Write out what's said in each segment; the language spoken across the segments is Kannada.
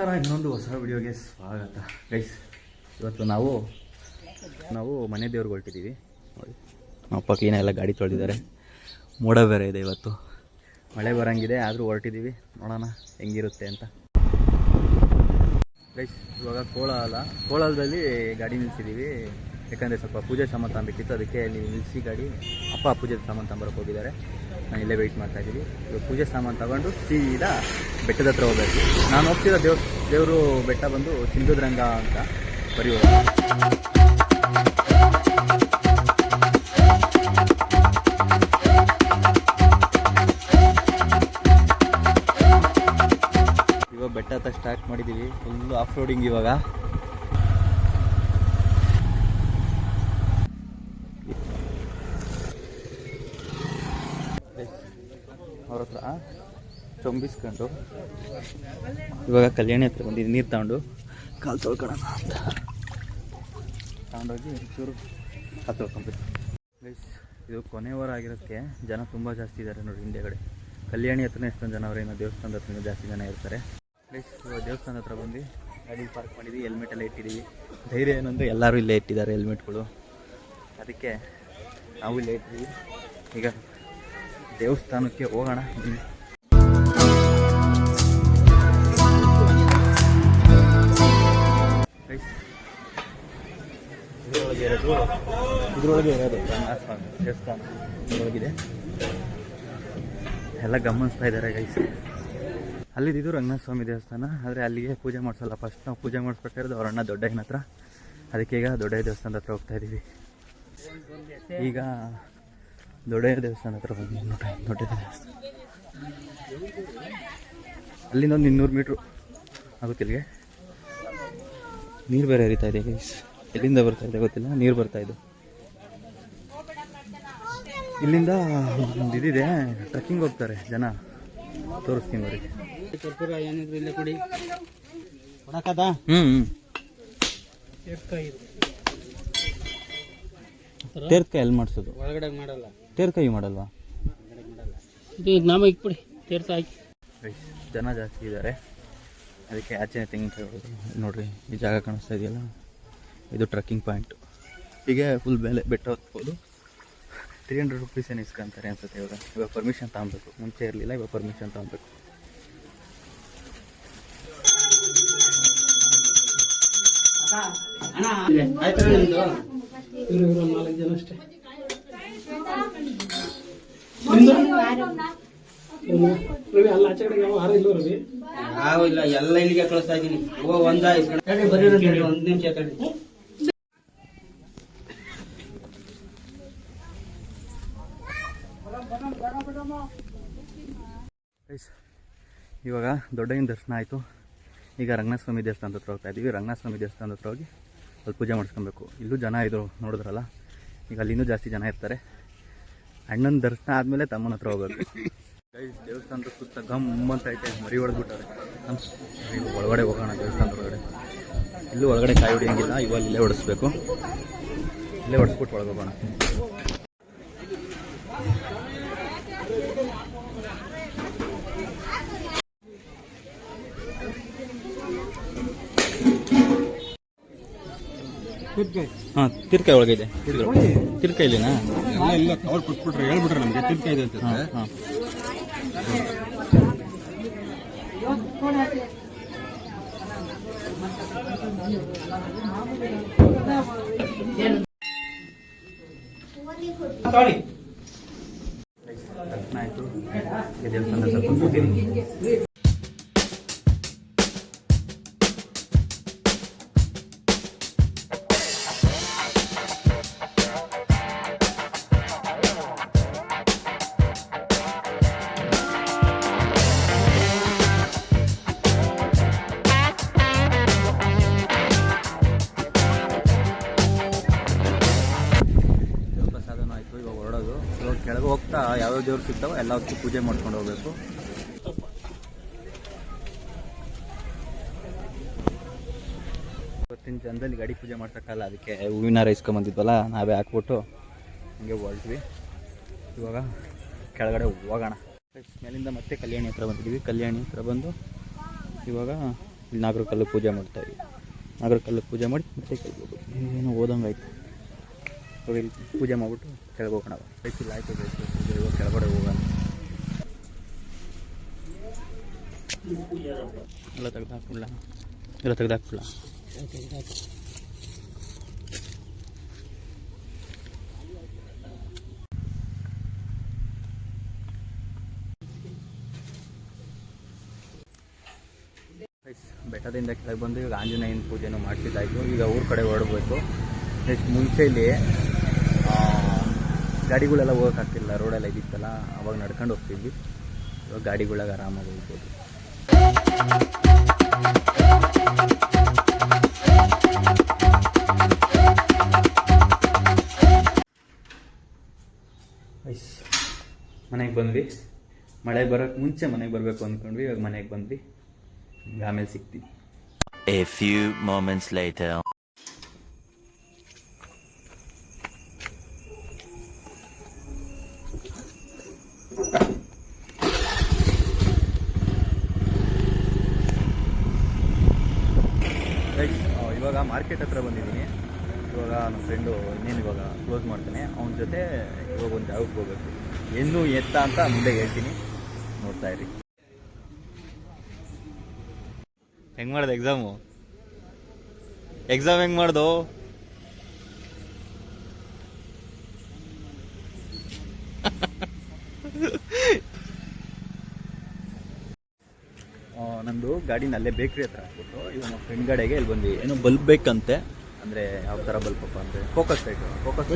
ನಮಸ್ಕಾರ, ಇನ್ನೊಂದು ಹೊಸ ವಿಡಿಯೋಗೆ ಸ್ವಾಗತ. ಗೈಸ್ ಇವತ್ತು ನಾವು ನಾವು ಮನೆ ದೇವ್ರಿಗೆ ಹೊರಟಿದ್ದೀವಿ. ನೋಡಿ, ನಮ್ಮ ಪಕ್ಕೀನ ಎಲ್ಲ ಗಾಡಿ ತೊಳೆದಿದ್ದಾರೆ. ಮೋಡ ಬೇರೆ ಇದೆ ಇವತ್ತು. ಮಳೆ ಬರೋಂಗಿದೆ, ಆದರೂ ಹೊರಟಿದ್ದೀವಿ. ನೋಡೋಣ ಹೆಂಗಿರುತ್ತೆ ಅಂತ. ಗೈಸ್ ಇವಾಗ ಕೋಲಾಲ, ಕೋಲಾಲದಲ್ಲಿ ಗಾಡಿ ನಿಲ್ಸಿದ್ದೀವಿ. ಯಾಕಂದರೆ ಸ್ವಲ್ಪ ಪೂಜೆ ಸಾಮಾನು ತಗೊಬೇಕಿತ್ತು ಅದಕ್ಕೆ ಇಲ್ಲಿ ನಿಲ್ಲಿಸಿ ಗಾಡಿ, ಅಪ್ಪ ಪೂಜೆ ಸಾಮಾನು ತಗೊಂಬರಕ್ಕೆ ಹೋಗಿದ್ದಾರೆ. ನಾನು ಇಲ್ಲೇ ವೆಯ್ಟ್ ಮಾಡ್ತಾ ಇದ್ದೀವಿ. ಇವಾಗ ಪೂಜೆ ಸಾಮಾನು ತಗೊಂಡು ಸೀದಾ ಬೆಟ್ಟದ ಹತ್ರ ಹೋಗ್ಬೇಕು. ನಾನು ಹೋಗ್ತಿರೋ ದೇವ್, ದೇವರು ಬೆಟ್ಟ ಬಂದು ಸಿಂಧುದ್ರಂಗ ಅಂತ ಬರೆಯುವ ಇವಾಗ ಬೆಟ್ಟ ಹತ್ತ ಸ್ಟಾರ್ಟ್ ಮಾಡಿದ್ದೀವಿ. ಫುಲ್ಲು ಆಫ್ ರೋಡಿಂಗ್ ಇವಾಗ. ಅವ್ರ ಹತ್ರ ಚೊಂಬಿಸ್ಕೊಂಡು. ಇವಾಗ ಕಲ್ಯಾಣಿ ಹತ್ರ ಬಂದಿದ್ದು ನೀರು ತಗೊಂಡು ಕಾಲು ತೊಳ್ಕೊಳ್ಳೋಣ ಅಂತ. ತಗೊಂಡೋಗಿ ಚೂರು ಕಾಲು ತೊಳ್ಕೊಂಬೇಕು ಗೈಸ್ ಇದು ಕೊನೆ ವಾರ ಆಗಿರೋಕ್ಕೆ ಜನ ತುಂಬ ಜಾಸ್ತಿ ಇದ್ದಾರೆ ನೋಡಿ ಹಿಂದೆಗಡೆ ಕಲ್ಯಾಣಿ ಹತ್ರನೇ ಎಷ್ಟೊಂದು ಜನ ಅವರೇನೋ ದೇವಸ್ಥಾನದ ಹತ್ರ ಜಾಸ್ತಿ ಜನ ಇರ್ತಾರೆ. ಪ್ಲೀಸ್ ದೇವಸ್ಥಾನದ ಹತ್ರ ಬಂದು ಗಾಡಿ ಪಾರ್ಕ್ ಮಾಡಿದ್ವಿ ಹೆಲ್ಮೆಟ್ ಎಲ್ಲ ಇಟ್ಟಿದ್ದೀವಿ ಧೈರ್ಯ ಏನಂದರೆ ಎಲ್ಲರೂ ಇಲ್ಲೇ ಇಟ್ಟಿದ್ದಾರೆ ಹೆಲ್ಮೆಟ್ಗಳು ಅದಕ್ಕೆ ನಾವು ಇಲ್ಲೇ ಇಟ್ಟಿದ್ದೀವಿ ಈಗ ದೇವಸ್ಥಾನಕ್ಕೆ ಹೋಗೋಣ. ಇದ್ರೊಳಗೆ ಇರೋದು. ಇರೋದು. ರಂಗನಾಥಸ್ವಾಮಿ ದೇವಸ್ಥಾನ ಇದ್ರೊಳಗಿದೆ ಎಲ್ಲ ಗಮನಿಸ್ತಾ ಇದ್ದಾರೆ ಗೈಸ್ ಅಲ್ಲಿದ್ದು ರಂಗನಾಥ ಸ್ವಾಮಿ ದೇವಸ್ಥಾನ ಆದರೆ ಅಲ್ಲಿಗೆ ಪೂಜೆ ಮಾಡಿಸಲ್ಲ. ಫಸ್ಟ್ ನಾವು ಪೂಜೆ ಮಾಡಿಸ್ಬೇಕಾದ್ರೆ ಅವ್ರ ಅಣ್ಣ ದೊಡ್ಡಯ್ಯನ ಹತ್ರ. ಅದಕ್ಕೆ ಈಗ ದೊಡ್ಡ ದೇವಸ್ಥಾನದ ಹತ್ರ ಹೋಗ್ತಾ ಇದ್ದೀವಿ ಈಗ ದೊಡ್ಡಯ್ಯ ದೇವಸ್ಥಾನ ಹತ್ರ ನೋಡಿ ದೊಡ್ಡ ದೇವಸ್ಥಾನ. ಅಲ್ಲಿಂದ ಒಂದು ಇನ್ನೂರು ಮೀಟ್ರು ಆಗುತ್ತಿಲ್ಲಿಗೆ ನೀರು ಬೇರೆ ಹರಿತಾ ಇದೆ ಎಲ್ಲಿಂದ ಬರ್ತಾ ಇದೆ ಗೊತ್ತಿಲ್ಲ ನೀರು ಬರ್ತಾ ಇದೆ. ಇಲ್ಲಿಂದ ಒಂದು ಇದಿದೆ ಟ್ರೆಕ್ಕಿಂಗ್ ಹೋಗ್ತಾರೆ ಜನ. ತೋರಿಸ್ತೀನಿ ಅವ್ರಿಗೆ ಕರ್ಪೂರ ಏನಿದ್ರು ಇಲ್ಲೇ ಕೊಡಿ. ಕೊಡಕದ ಹ್ಞೂ ಹ್ಞೂ ತೇರ್ಕಾಯಿ ಎಲ್ಲಿ ಮಾಡಿಸೋದು? ಒಳಗಡೆ ಮಾಡಲ್ಲ. ತೇರ್ಕಾಯಿ ಮಾಡಲ್ವಾ? ಒಳಗಡೆ ಮಾಡಲ್ಲ ಇದು ನಾಮ ಇಕ್ಬಿಡಿ ಹಾಕಿ ಜನ ಜಾಸ್ತಿ ಇದ್ದಾರೆ ಅದಕ್ಕೆ ಆಚೆ ತೆಂಗಿನ ನೋಡ್ರಿ ಈ ಜಾಗ ಕಾಣಿಸ್ತಾ ಇದೆಯಲ್ಲ? ಇದು ಟ್ರಕ್ಕಿಂಗ್ ಪಾಯಿಂಟ್ ಹೀಗೆ ಫುಲ್ ಮೇಲೆ ಬೆಟ್ಟ ಹತ್ಬೋದು. ತ್ರೀ ಹಂಡ್ರೆಡ್ ರುಪೀಸ್ ಏನು ಇಸ್ಕೊಂತಾರೆ ಅನ್ಸುತ್ತೆ ಇವಾಗ? ಇವಾಗ ಪರ್ಮಿಷನ್ ತಗೊಬೇಕು. ಮುಂಚೆ ಇರಲಿಲ್ಲ ಇವಾಗ ಪರ್ಮಿಷನ್ ತಗೊಬೇಕು. ನಾಲ್ಕು ಜನ ಅಷ್ಟೇ. ನಿಮ್ದು? ರವಿ ಅಲ್ಲ ಆಚೆ ಯಾವ ಆರು ಇಲ್ಲ ರವಿ? ಯಾವ ಇಲ್ಲ ಎಲ್ಲ ಇಲ್ಲಿಗೆ ಕಳಿಸ್ತಾ ಇದ್ದೀನಿ. ಓ ಒಂದ ತಡಿ ಬರೀ ಒಂದ್ ನಿಮಿಷ ಗೈಸ್ ಇವಾಗ ದೊಡ್ಡಯ್ಯನ ದರ್ಶನ ಆಯಿತು. ಈಗ ರಂಗನಾಥ ಸ್ವಾಮಿ ದೇವಸ್ಥಾನದ ಹತ್ರ ಹೋಗ್ತಾ ಇದ್ದೀವಿ ರಂಗನಾಥ ಸ್ವಾಮಿ ದೇವಸ್ಥಾನದ ಹತ್ರ ಹೋಗಿ ಅಲ್ಲಿ ಪೂಜೆ ಮಾಡಿಸ್ಕೊಬೇಕು. ಇಲ್ಲೂ ಜನ ಇದ್ರು ನೋಡಿದ್ರಲ್ಲ? ಈಗ ಅಲ್ಲಿಂೂ ಜಾಸ್ತಿ ಜನ ಇರ್ತಾರೆ. ಅಣ್ಣನ ದರ್ಶನ ಆದಮೇಲೆ ತಮ್ಮನ ಹತ್ರ ಹೋಗ್ಬೇಕು ದೇವಸ್ಥಾನದ ಸುತ್ತ ಗಮ್ ಅಂತ ಐತೆ ಮರಿ ಹೊಡೆದ್ಬಿಟ್ಟಾರೆ ಈಗ ಒಳಗಡೆ ಹೋಗೋಣ ದೇವಸ್ಥಾನದ ಒಳಗಡೆ. ಇಲ್ಲೂ ಒಳಗಡೆ ಕಾಯಿ ಹೊಡಿಯಂಗಿಲ್ಲ ಇವಾಗ ಇಲ್ಲೇ ಹೊಡಿಸ್ಬೇಕು. ಇಲ್ಲೇ ಹೊಡಿಸ್ಬಿಟ್ಟು ಒಳಗೆ ಹೋಗೋಣ. ಹಾಂ ತಿರ್ಕಾಯಿ ಒಳಗಿದೆ ತಿರ್ಕಾಯಿ ಇಲ್ಲಿನಾ? ಎಲ್ಲ ಇಲ್ಲ ಕವರ್ ಕೊಟ್ಬಿಟ್ರೆ ಹೇಳ್ಬಿಟ್ರೆ ನಮಗೆ ತಿರ್ಕ ಇದೆ ಅಂತ ಹಾಂ ಹಾಂ ತಗೊಳ್ಳಿ ದರ್ಶನ ಆಯಿತು ಯಾವ್ಯಾವ ದೇವ್ರು ಸಿಗ್ತಾವೋ ಎಲ್ಲದಕ್ಕೂ ಪೂಜೆ ಮಾಡ್ಕೊಂಡು ಹೋಗ್ಬೇಕು. ಇವತ್ತಿನ ಜನದಲ್ಲಿ ಗಾಡಿ ಪೂಜೆ ಮಾಡ್ಸೋಕ್ಕಲ್ಲ, ಅದಕ್ಕೆ ಹೂವಿನ ಬಂದಿದ್ವಲ್ಲ ನಾವೇ ಹಾಕ್ಬಿಟ್ಟು ಹಂಗೆ ಹೊರಟ್ವಿ. ಇವಾಗ ಕೆಳಗಡೆ ಹೋಗೋಣ. ಮೇಲಿಂದ ಮತ್ತೆ ಕಲ್ಯಾಣಿ ಹತ್ರ ಬಂದಿದ್ವಿ. ಕಲ್ಯಾಣಿ ಹತ್ರ ಬಂದು ಇವಾಗ ಇಲ್ಲಿ ನಾಗರ ಕಲ್ಲು ಪೂಜೆ ಮಾಡ್ತಾ ಇದ್ವಿ. ನಾಗರ ಕಲ್ಲು ಪೂಜೆ ಮಾಡಿ ಮತ್ತೆ ಕೇಳ್ಬೋದು ಏನೋ ಓದಂಗೆ ಆಯ್ತು ಇವಾಗ ಇಲ್ಲಿ ಪೂಜೆ ಮಾಡಿಬಿಟ್ಟು ಕೆಳಗೆ ಹೋಗೋಣ ಬೇಸಿಲ್ಲ ಆಯಿತು ಪೂಜೆ ಇವಾಗ ಕೆಳಗಡೆ ಹೋಗೋಣ ಎಲ್ಲ ತೆಗ್ದು ಹಾಕ್ಬಿಡ್ಲ ಎಲ್ಲ ತೆಗ್ದು ಹಾಕ್ಬಿಡ್ಲ ಬೆಟ್ಟದಿಂದ ಕೆಳಗೆ ಬಂದು ಈಗ ಆಂಜನೇಯನ ಪೂಜೆನೂ ಮಾಡಿಸಿದ್ದಾಯಿತು. ಈಗ ಊರ ಕಡೆ ಹೊರಡಬೇಕು. ನೆಕ್ಸ್ಟ್ ಮುಂಚೆ ಇಲ್ಲಿ ಗಾಡಿಗಳೆಲ್ಲ ಹೋಗೋಕ್ಕಾಗ್ತಿಲ್ಲ ರೋಡೆಲ್ಲ ಇದಿತ್ತಲ್ಲ ಅವಾಗ ನಡ್ಕೊಂಡು ಹೋಗ್ತಿದ್ವಿ. ಇವಾಗ ಗಾಡಿಗಳಾಗ ಆರಾಮಾಗಿ ಹೋಗ್ಬೋದು. ಐಸ್ ಮನೆಗೆ ಬಂದ್ವಿ. ಮಳೆ ಬರೋಕ್ಕೆ ಮುಂಚೆ ಮನೆಗೆ ಬರಬೇಕು ಅಂದ್ಕೊಂಡ್ವಿ ಇವಾಗ ಮನೆಗೆ ಬಂದ್ವಿ. ಆಮೇಲೆ ಸಿಗ್ತೀವಿ ಗೈಸ್ ಇವಾಗ ಮಾರ್ಕೆಟ್ ಹತ್ರ ಬಂದಿದ್ದೀನಿ. ಇವಾಗ ನಮ್ಮ ಫ್ರೆಂಡು ಇನ್ನೇನು ಇವಾಗ ಕ್ಲೋಸ್ ಮಾಡ್ತಾನೆ. ಅವನ ಜೊತೆ ಇವಾಗ ಒಂದು ಜಾಗಕ್ಕೆ ಹೋಗ್ಬೇಕು. ಇನ್ನೂ ಎತ್ತ ಅಂತ ಮುಂದೆ ಹೇಳ್ತೀನಿ. ನೋಡ್ತಾ ಇರಿ. ಹೆಂಗೆ ಮಾಡ್ದೆ ಎಕ್ಸಾಮು ಎಕ್ಸಾಮ್ ಹೆಂಗೆ ಮಾಡ್ದು? ಗಾಡಿನ ಅಲ್ಲೇ ಬೇಕ್ರಿ ಹತ್ರ ಹಾಕ್ಬಿಟ್ಟು ಇವನು ಫ್ರೆಂಡ್ ಗಾಡಿಗೆ ಇಲ್ಲಿ ಬಂದ್ವಿ. ಏನೋ ಬಲ್ಬ್ ಬೇಕಂತೆ. ಅಂದ್ರೆ ಯಾವ ಥರ ಅಪ್ಪ ಅಂದರೆ ಫೋಕಸ್ ಲೈಟ್ ಫೋಕಸ್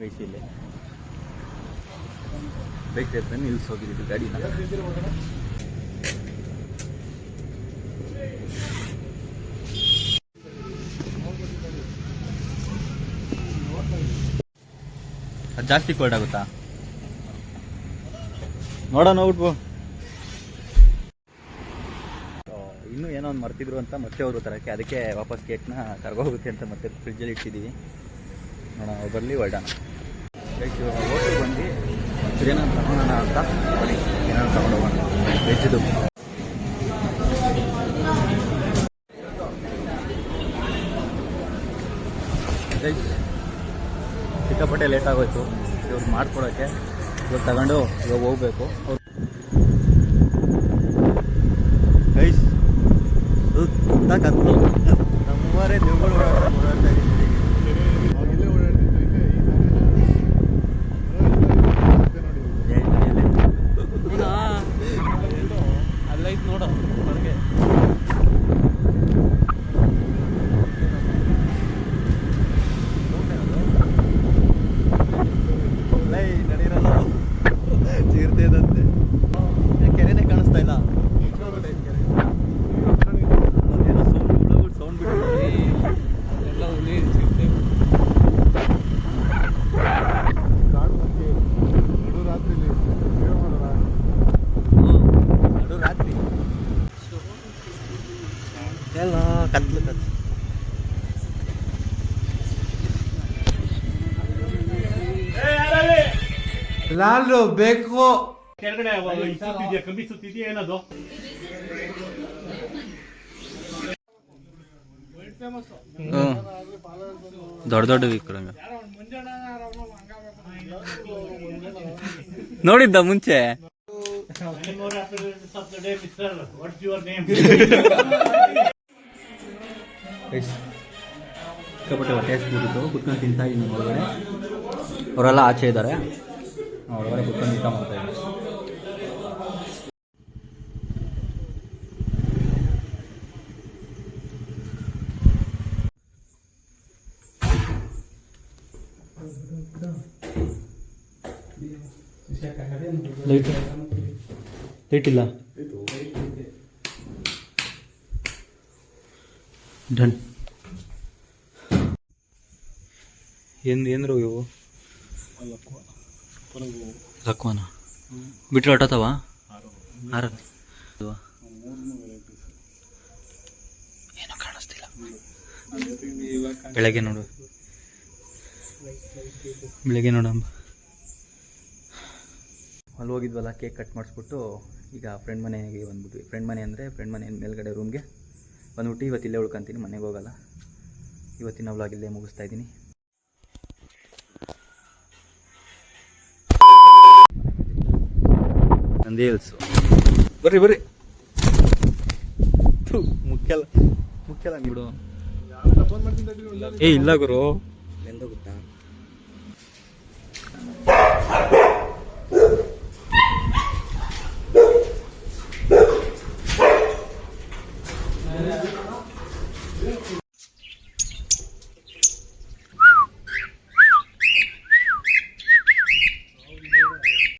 ವಯಸ್ಸಿಲ್ಲಿ ಬೇಕ್ರಿ ಹತ್ರ ನಿಲ್ಸಿ ಹೋಗಿದ್ದು ಗಾಡಿನ. ಅದು ಜಾಸ್ತಿ ಕೋಲ್ಡ್ ಆಗುತ್ತಾ? ನೋಡೋಣ ಬೋ. ಇನ್ನೂ ಏನೋ ಒಂದು ಮರ್ತಿದ್ರು ಅಂತ ಮತ್ತೆ ಅವರು ತರಕ್ಕೆ. ಅದಕ್ಕೆ ವಾಪಸ್ ಕೇಕ್ನ ಕರ್ಗೋಗುತ್ತೆ ಅಂತ ಮತ್ತೆ ಫ್ರಿಜ್ಜಲ್ಲಿ ಇಟ್ಟಿದ್ದೀವಿ ನೋಡೋಣ ಬರಲಿ ಹೊರಡೋಣ ಬಂದು ಅಂತ. ಸಿಕ್ಕಾಪಟ್ಟೆ ಲೇಟ್ ಆಗೋಯ್ತು. ಇವ್ರು ಮಾಡ್ಕೊಡೋಕ್ಕೆ ಇವಾಗ ತಗೊಂಡು ಇವಾಗ ಹೋಗ್ಬೇಕು. ಲಾಲು ಬೇಕು ಕೆಳಗಡೆ ಸುತ್ತಿದ್ಯಾ ಕಮ್ಮಿ ಸುತ್ತಿದ್ಯಾ ಏನದು? ದೊಡ್ಡ ದೊಡ್ಡ ವಿಕ್ರಮ. ನೋಡಿದ್ದ ಮುಂಚೆ? ಸಿಕ್ಕಾಪಟ್ಟೆ ಹೊಟ್ಟೆ ಬಿಟ್ಟಿತ್ತು ಕುತ್ಕೊಂಡು ತಿಂತಾ ಇದ್ದೀನಿ ಒಳಗಡೆ ಅವರೆಲ್ಲ ಆಚೆ ಇದ್ದಾರೆ. ಒಳಗಡೆ ಕುತ್ಕೊಂಡು ಊಟ ಮಾಡ್ತಾ ಇದ್ದೀವಿ ಲೈಟ್ ಲೈಟ್ ಇಲ್ಲ. ಡನ್ ಏನು ಏನ್ರು ಇವು? ಲಕ್ವನ ಬಿಟ್ರೆ ಹೊಟ್ಟತವ ಆರ ಕಾಣಿಸ್ತಿಲ್ಲ. ಬೆಳಗ್ಗೆ ನೋಡು. ಬೆಳಗ್ಗೆ ನೋಡಂಬ ಅಲ್ಲಿ ಹೋಗಿದ್ವಲ್ಲ ಕೇಕ್ ಕಟ್ ಮಾಡಿಸ್ಬಿಟ್ಟು, ಈಗ ಫ್ರೆಂಡ್ ಮನೆಗೆ ಬಂದ್ಬಿಟ್ವಿ. ಫ್ರೆಂಡ್ ಮನೆ ಅಂದರೆ ಫ್ರೆಂಡ್ ಮನೆ ಮೇಲ್ಗಡೆ ರೂಮ್ಗೆ ಬಂದ್ಬಿಟ್ಟು ಇವತ್ತಿಲ್ಲೇ ಉಳ್ಕೊಂತೀನಿ, ಮನೆಗೆ ಹೋಗಲ್ಲ. ಇವತ್ತಿನ ವ್ಲಾಗ್ ಇಲ್ಲೇ ಮುಗಿಸ್ತಾ ಇದ್ದೀನಿ. ಒಂದೇ ಹಿಲ್ಸು ಬರ್ರಿ ಬರ್ರಿ. ಮುಖ್ಯಲ್ಲ ಮುಖ್ಯಲ್ಲ ಬಿಡು. ಏ ಇಲ್ಲ ಗುರು. ಎಂದ ಗೊತ್ತಾ?